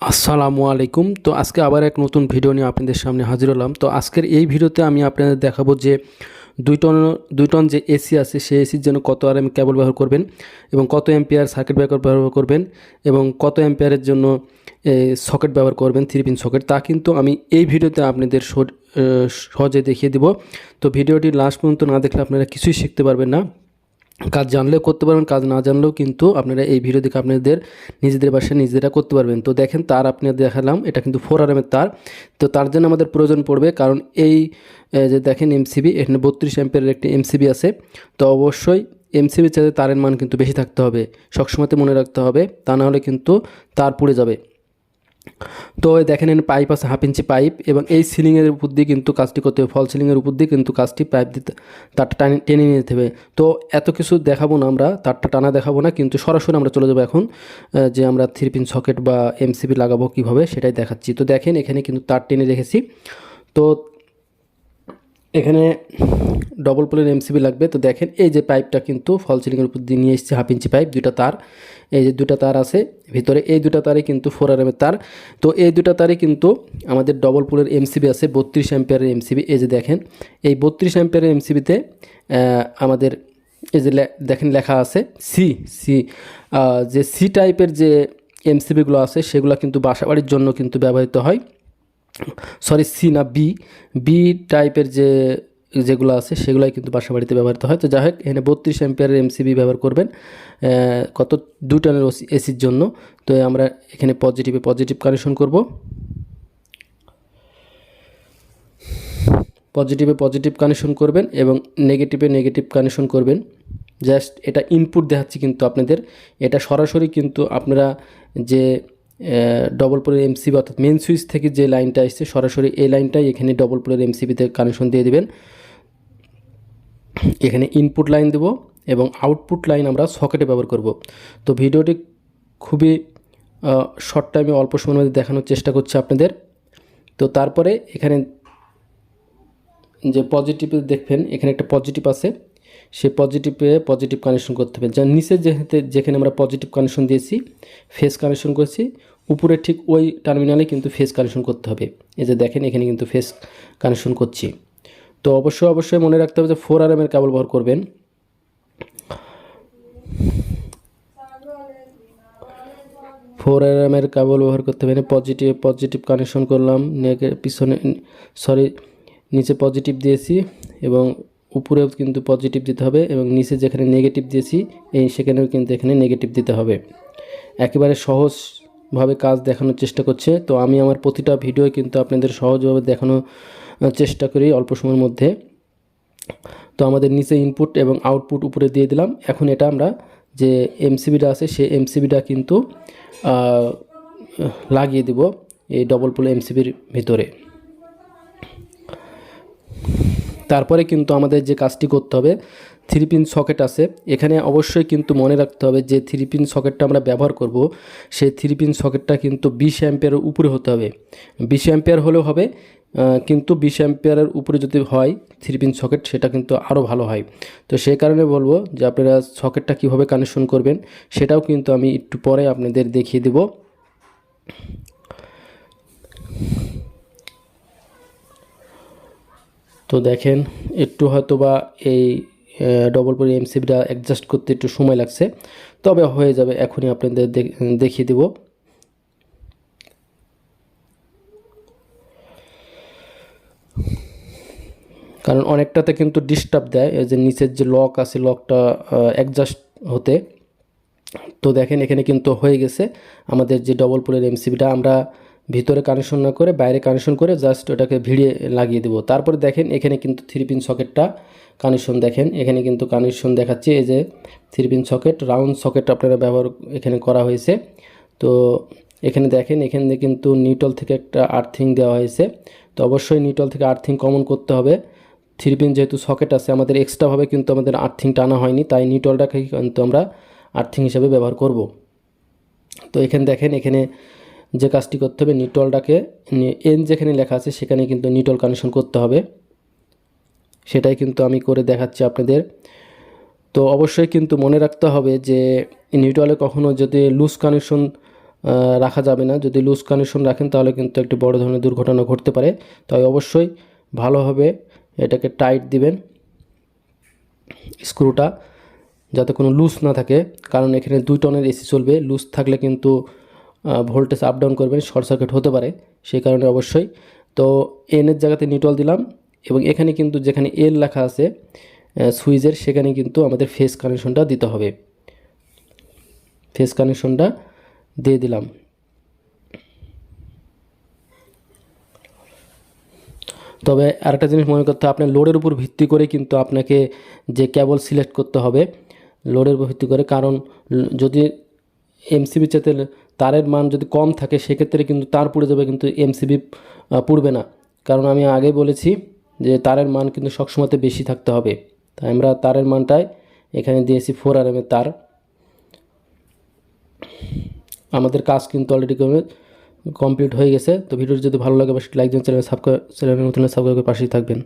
আসসালামু আলাইকুম। তো আজকে আবার এক নতুন ভিডিও নিয়ে আপনাদের সামনে হাজির হলাম। তো আজকের এই ভিডিওতে আমি আপনাদের দেখাবো যে দুই টন দুই টন যে এসি আছে, সেই এসির জন্য কত আর এম কেবল ব্যবহার করবেন এবং কত এম্পিয়ার সার্কিট ব্রেকার ব্যবহার করবেন এবং কত এম্পিয়ারের জন্য সকেট ব্যবহার করবেন, থ্রি পিন সকেট। তা কিন্তু আমি এই ভিডিওতে আপনাদের সহ- সহজে দেখিয়ে দিব। তো ভিডিওটি লাস্ট পর্যন্ত না দেখলে আপনারা কিছুই শিখতে পারবেন না। কাজ জানলেও করতে পারবেন, কাজ না জানলেও কিন্তু আপনারা এই ভিডিও দেখে আপনাদের নিজেদের বাসায় নিজেরা করতে পারবেন। তো দেখেন, তার আপনাদের দেখালাম, এটা কিন্তু ফোর আর এমের তার। তো তার জন্য আমাদের প্রয়োজন পড়বে, কারণ এই যে দেখেন এমসিবি এখানে বত্রিশ অ্যাম্পের একটি এমসিবি আছে। তো অবশ্যই এমসিবির চাইতে তারের মান কিন্তু বেশি থাকতে হবে, সবসময়তে মনে রাখতে হবে, তা না হলে কিন্তু তার পুড়ে যাবে। তো দেখেন এখানে পাইপ আছে হাফ ইঞ্চি পাইপ এবং এই সিলিংয়ের উপর দিয়ে কিন্তু কাজটি করতে হবে। ফল সিলিংয়ের উপর দিয়ে কিন্তু কাজটি পাইপ দিতে, তারটা টানে, টেনে নিয়ে যেতে হবে। তো এত কিছু দেখাবো না আমরা, তারটা টানা দেখাবো না, কিন্তু সরাসরি আমরা চলে যাব এখন যে আমরা থ্রি পিন সকেট বা এমসিবি লাগাবো কীভাবে সেটাই দেখাচ্ছি। তো দেখেন এখানে কিন্তু তার টেনে রেখেছি। তো এখানে ডবল পোলের এমসিবি লাগবে। তো দেখেন, এই যে পাইপটা কিন্তু ফল সিলিংয়ের উপর দিয়ে নিয়ে এসেছে হাফ ইঞ্চি পাইপ দুটা তার। এই যে দুটা তার আছে, ভিতরে এই দুটা তারে কিন্তু ফোর আর তার। তো এই দুটা তারে কিন্তু আমাদের ডবল পোলের এমসিবি আছে, বত্রিশ অ্যাম্পিয়ারের এমসিবি এই যে দেখেন, এই বত্রিশ অ্যাম্পিয়ারের এমসিবিতে আমাদের এই যে দেখেন লেখা আছে সি সি যে সি টাইপের যে এমসিবিগুলো আছে, সেগুলো কিন্তু বাসাবাড়ির জন্য কিন্তু ব্যবহৃত হয়। সরি সি না বি বি টাইপের যে যেগুলো আছে সেগুলাই কিন্তু বাসা বাড়িতে ব্যবহৃত হয়। তো যাই হোক এখানে বত্রিশ অ্যাম্পিয়ারের এমসিবি ব্যবহার করবেন কত দু টনের এসির জন্য। তো আমরা এখানে পজিটিভে পজিটিভ কানেকশন করব। পজিটিভে পজিটিভ কানেকশন করবেন এবং নেগেটিভে নেগেটিভ কানেকশন করবেন। জাস্ট এটা ইনপুট দেখাচ্ছি কিন্তু আপনাদের। এটা সরাসরি কিন্তু আপনারা যে ডবল পোলের এমসিবি অর্থাৎ মেন সুইচ থেকে যে লাইনটা আসছে, সরাসরি এই লাইনটাই এখানে ডবল পোলের এমসিবিতে কানেকশন দিয়ে দিবেন। এখানে ইনপুট লাইন দেব এবং আউটপুট লাইন আমরা সকেটে ব্যবহার করব। তো ভিডিওটি খুবই শর্ট টাইমে অল্প সময়ের মধ্যে দেখানোর চেষ্টা করছি আপনাদের। তো তারপরে এখানে যে পজিটিভ দেখবেন, এখানে একটা পজিটিভ আছে। সেই পজিটিভে পজিটিভ কানেকশন করতে হবে। যার নিচে যেহেতু, যেখানে আমরা পজিটিভ কানেকশন দিয়েছি ফেস কানেকশন করেছি, উপরে ঠিক ওই টার্মিনালে কিন্তু ফেস কানেকশন করতে হবে। এই যে দেখেন, এখানে কিন্তু ফেস কানেকশন করছি। তো অবশ্যই অবশ্যই মনে রাখতে হবে যে ফোর আর এমের কেবল ব্যবহার করবেন। ফোর আর এমের কেবল ব্যবহার করতে হবে। পজিটিভ পজিটিভ কানেকশন করলাম নেগে পিছনে সরি নিচে পজিটিভ দিয়েছি এবং উপরেও কিন্তু পজিটিভ দিতে হবে এবং নিচে যেখানে নেগেটিভ দিয়েছি এই সেখানেও কিন্তু এখানে নেগেটিভ দিতে হবে। একেবারে সহজভাবে কাজ দেখানোর চেষ্টা করছে। তো আমি আমার প্রতিটা ভিডিও কিন্তু আপনাদের সহজভাবে দেখানোর আহ, চেষ্টা করি অল্প সময়ের মধ্যে। তো আমাদের নিচে ইনপুট এবং আউটপুট উপরে দিয়ে দিলাম। এখন এটা আমরা যে এমসিবিটা আছে, সেই এমসিবিটা কিন্তু লাগিয়ে দেব এই ডবল পোল এমসিবির ভিতরে। তারপরে কিন্তু আমাদের যে কাজটি করতে হবে থ্রি পিন সকেট আছে। এখানে অবশ্যই কিন্তু মনে রাখতে হবে যে থ্রি পিন সকেটটা আমরা ব্যবহার করব, সেই থ্রি পিন সকেটটা কিন্তু বিশ অ্যাম্পিয়ারের উপরে হতে হবে। বিশ অ্যাম্পিয়ার হলেও হবে কিন্তু বিশ অ্যাম্পিয়ারের উপরে যদি হয় থ্রি পিন সকেট, সেটা কিন্তু আরও ভালো হয়। তো সেই কারণে বলব যে আপনারা সকেটটা কীভাবে কানেকশন করবেন, সেটাও কিন্তু আমি একটু পরে আপনাদের দেখিয়ে দেবো। তো দেখেন, একটু হয়তো বা এই ডবল পরি এমসিবিটা অ্যাডজাস্ট করতে একটু সময় লাগছে। তবে হয়ে যাবে, এখনই আপনাদের দেখিয়ে দেব। কারণ অনেকটাতে কিন্তু ডিস্টার্ব দেয়, এই যে নিচের যে লক আছে লকটা অ্যাডজাস্ট হতে। তো দেখেন, এখানে কিন্তু হয়ে গেছে। আমাদের যে ডবল পোলের এমসিবিটা আমরা ভিতরে কানেকশন না করে, বাইরে কানেকশন করে জাস্ট ওটাকে ভিড়িয়ে লাগিয়ে দেবো। তারপরে দেখেন, এখানে কিন্তু থ্রি পিন সকেটটা কানেকশন দেখেন। এখানে কিন্তু কানেকশন দেখাচ্ছে এই যে three pin socket round socket আপনারা ব্যবহার এখানে করা হয়েছে। তো এখানে দেখেন, এখানে কিন্তু নিউটল থেকে একটা আর্থিং দেওয়া হয়েছে। তো অবশ্যই নিউটল থেকে আর্থিং কমন করতে হবে। থ্রি পিন যেহেতু সকেট আছে, আমাদের এক্সট্রাভাবে কিন্তু আমাদের আর্থিং টানা হয়নি, তাই নিউটলটাকে কিন্তু আমরা আর্থিং হিসাবে ব্যবহার করব। তো এখানে দেখেন, এখানে যে কাজটি করতে হবে নিটলটাকে এন যেখানে লেখা আছে সেখানে কিন্তু নিটল কানেকশন করতে হবে। সেটাই কিন্তু আমি করে দেখাচ্ছি আপনাদের। তো অবশ্যই কিন্তু মনে রাখতে হবে যে নিউট্রালে কখনো যদি লুজ কানেকশন রাখা যাবে না, যদি লুজ কানেকশন রাখেন তাহলে কিন্তু একটি বড় ধরনের দুর্ঘটনা ঘটতে পারে। তাই অবশ্যই ভালোভাবে এটাকে টাইট দিবেন স্ক্রুটা যাতে কোনো লুজ না থাকে। কারণ এখানে দুই টনের এসি চলবে লুজ থাকলে কিন্তু ভোল্টেজ আপ ডাউন করবেন শর্ট সার্কিট হতে পারে, সেই কারণে অবশ্যই। তো এনের জায়গাতে নিউট্রাল দিলাম, এবং এখানে কিন্তু যেখানে এল লেখা আছে সুইচের, সেখানে কিন্তু আমাদের ফেস কানেকশনটা দিতে হবে। ফেস কানেকশনটা দিয়ে দিলাম। তবে আরেকটা জিনিস মনে করতে হবে, আপনার লোডের উপর ভিত্তি করে কিন্তু আপনাকে যে কেবল সিলেক্ট করতে হবে লোডের উপর ভিত্তি করে, কারণ যদি এমসিবি চাতে তারের মান যদি কম থাকে, সেক্ষেত্রে কিন্তু তার পুড়ে যাবে কিন্তু এমসিবি পুড়বে না। কারণ আমি আগে বলেছি যে তারের মান কিন্তু সবসময়তে বেশি থাকতে হবে। তাই আমরা তারের মানটাই এখানে দিয়েছি ফোর আর এমের তার। আমাদের কাজ কিন্তু অলরেডি কমপ্লিট হয়ে গেছে। তো ভিডিওটি যদি ভালো লাগে, অবশ্যই লাইক দিন চ্যানেল সাবস্ক্রাইব চ্যানেলের নতুন সাবস্ক্রাইব করে পাশেই থাকবেন।